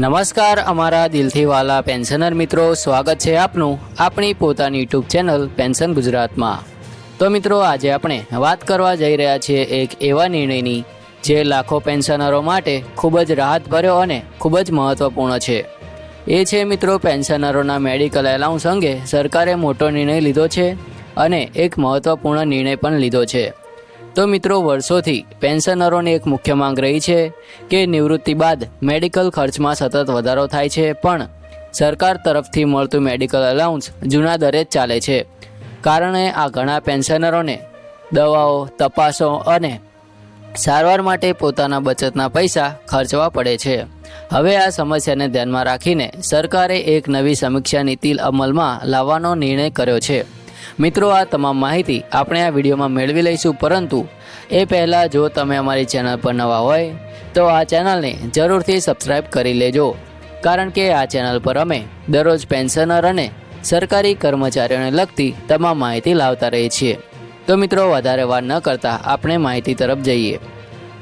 નમસ્કાર, અમારા દિલથી વાલા પેન્શનર મિત્રો, સ્વાગત છે આપનું આપણી પોતાની યુટ્યુબ ચેનલ પેન્શન ગુજરાતમાં. તો મિત્રો, આજે આપણે વાત કરવા જઈ રહ્યા છીએ એક એવા નિર્ણયની જે લાખો પેન્શનરો માટે ખૂબ જ રાહતભર્યો અને ખૂબ જ મહત્ત્વપૂર્ણ છે. એ છે મિત્રો, પેન્શનરોના મેડિકલ એલાઉન્સ અંગે સરકારે મોટો નિર્ણય લીધો છે અને એક મહત્ત્વપૂર્ણ નિર્ણય પણ લીધો છે. તો મિત્રો, વર્ષોથી પેન્શનરોની એક મુખ્ય માંગ રહી છે કે નિવૃત્તિ બાદ મેડિકલ ખર્ચમાં સતત વધારો થાય છે, પણ સરકાર તરફથી મળતું મેડિકલ અલાઉન્સ જૂના દરે જ ચાલે છે. કારણે આ ઘણા પેન્શનરોને દવાઓ, તપાસો અને સારવાર માટે પોતાના બચતના પૈસા ખર્ચવા પડે છે. હવે આ સમસ્યાને ધ્યાનમાં રાખીને સરકારે એક નવી સમીક્ષા નીતિ અમલમાં લાવવાનો નિર્ણય કર્યો છે. મિત્રો, આ તમામ માહિતી આપણે આ વિડીયોમાં મેળવી લઈશું. પરંતુ એ પહેલાં જો તમે અમારી ચેનલ પર નવા હોય, તો આ ચેનલને જરૂરથી સબસ્ક્રાઈબ કરી લેજો. કારણ કે આ ચેનલ પર અમે દરરોજ પેન્શનર અને સરકારી કર્મચારીઓને લગતી તમામ માહિતી લાવતા રહીએ છીએ. તો મિત્રો, વધારે વાર ન કરતા આપણે માહિતી તરફ જઈએ.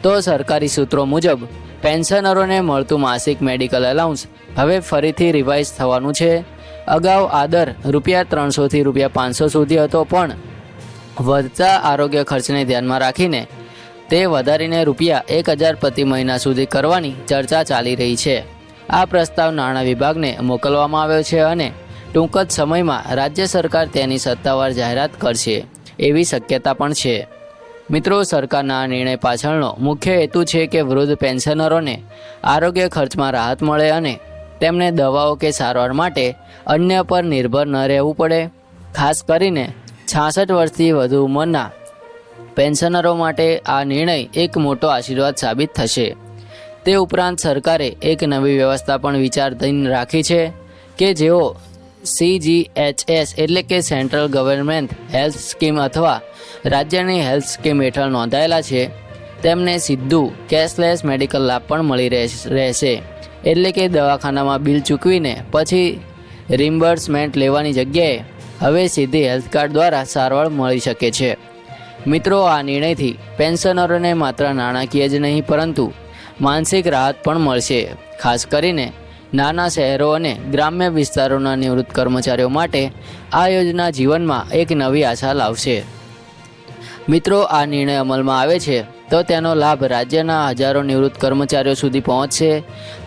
તો સરકારી સૂત્રો મુજબ, પેન્શનરોને મળતું માસિક મેડિકલ એલાઉન્સ હવે ફરીથી રિવાઇઝ થવાનું છે. અગાઉ આદર રૂપિયા ત્રણસોથી રૂપિયા પાંચસો સુધી હતો, પણ વધતા આરોગ્ય ખર્ચને ધ્યાનમાં રાખીને તે વધારીને રૂપિયા એક હજાર પ્રતિ મહિના સુધી કરવાની ચર્ચા ચાલી રહી છે. આ પ્રસ્તાવ નાણાં વિભાગને મોકલવામાં આવ્યો છે અને ટૂંક જ સમયમાં રાજ્ય સરકાર તેની સત્તાવાર જાહેરાત કરશે, એવી શક્યતા પણ છે. મિત્રો, સરકારના આ નિર્ણય પાછળનો મુખ્ય હેતુ છે કે વૃદ્ધ પેન્શનરોને આરોગ્ય ખર્ચમાં રાહત મળે અને તેમને દવાઓ કે સારવાર માટે અન્ય પર નિર્ભર ન રહેવું પડે. ખાસ કરીને છાસઠ વર્ષથી વધુ ઉંમરના પેન્શનરો માટે આ નિર્ણય એક મોટો આશીર્વાદ સાબિત થશે. તે ઉપરાંત સરકારે એક નવી વ્યવસ્થા પણ વિચારધીન રાખી છે કે જેઓ સીજીએચએસ એટલે કે સેન્ટ્રલ ગવર્મેન્ટ હેલ્થ સ્કીમ અથવા રાજ્યની હેલ્થ સ્કીમ હેઠળ નોંધાયેલા છે, તેમને સીધું કેશલેસ મેડિકલ લાભ પણ મળી રહેશ- એટલે કે દવાખાનામાં બિલ ચૂકવીને પછી રિમ્બર્સમેન્ટ લેવાની જગ્યાએ હવે સીધી હેલ્થ કાર્ડ દ્વારા સારવાર મળી શકે છે. મિત્રો, આ નિર્ણયથી પેન્શનરોને માત્ર નાણાકીય જ નહીં, પરંતુ માનસિક રાહત પણ મળશે. ખાસ કરીને નાના શહેરો અને ગ્રામ્ય વિસ્તારોના નિવૃત્ત કર્મચારીઓ માટે આ યોજના જીવનમાં એક નવી આશા લાવશે. મિત્રો, આ નિર્ણય અમલમાં આવે છે તો તેનો લાભ રાજ્યના હજારો નિવૃત્ત કર્મચારીઓ સુધી પહોંચશે.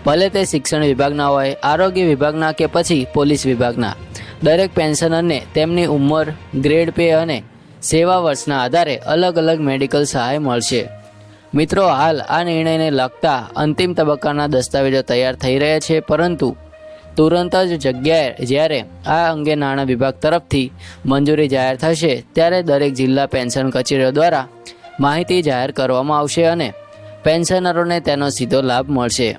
ભલે તે શિક્ષણ વિભાગના હોય, આરોગ્ય વિભાગના કે પછી પોલીસ વિભાગના. દરેક પેન્શનરને તેમની ઉંમર, ગ્રેડ પે અને સેવા વર્ષના આધારે અલગ અલગ મેડિકલ સહાય મળશે. મિત્રો, હાલ આ નિર્ણયને લગતા અંતિમ તબક્કાના દસ્તાવેજો તૈયાર થઈ રહ્યા છે, પરંતુ તુરંત જ જગ્યાએ જ્યારે આ અંગે નાણાં વિભાગ તરફથી મંજૂરી જાહેર થશે, ત્યારે દરેક જિલ્લા પેન્શન કચેરીઓ દ્વારા માહિતી જાહેર કરવામાં આવશે અને પેન્શનરોને તેનો સીધો લાભ મળશે.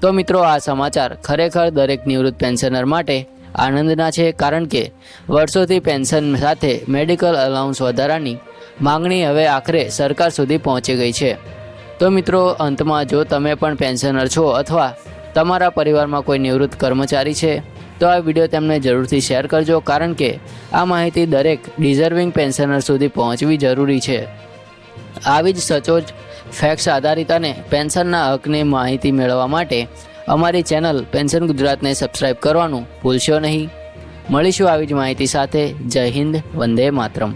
તો મિત્રો, આ સમાચાર ખરેખર દરેક નિવૃત્ત પેન્શનર માટે આનંદના છે, કારણ કે વર્ષોથી પેન્શન સાથે મેડિકલ અલાઉન્સ વધારાની માંગણી હવે આખરે સરકાર સુધી પહોંચી ગઈ છે. તો મિત્રો, અંતમાં જો તમે પણ પેન્શનર છો અથવા તમારા પરિવારમાં કોઈ નિવૃત્ત કર્મચારી છે, તો આ વીડિયો તેમને જરૂરથી શેર કરજો, કારણ કે આ માહિતી દરેક ડિઝર્વિંગ પેન્શનર સુધી પહોંચવી જરૂરી છે. આવી જ સચોટ ફેક્ટ્સ આધારિત અને પેન્શનના હકની માહિતી મેળવવા માટે અમારી ચેનલ પેન્શન ગુજરાતને સબસ્ક્રાઇબ કરવાનું ભૂલશો નહીં. મળીશું આવી જ માહિતી સાથે. જય હિન્દ, વંદે માતરમ.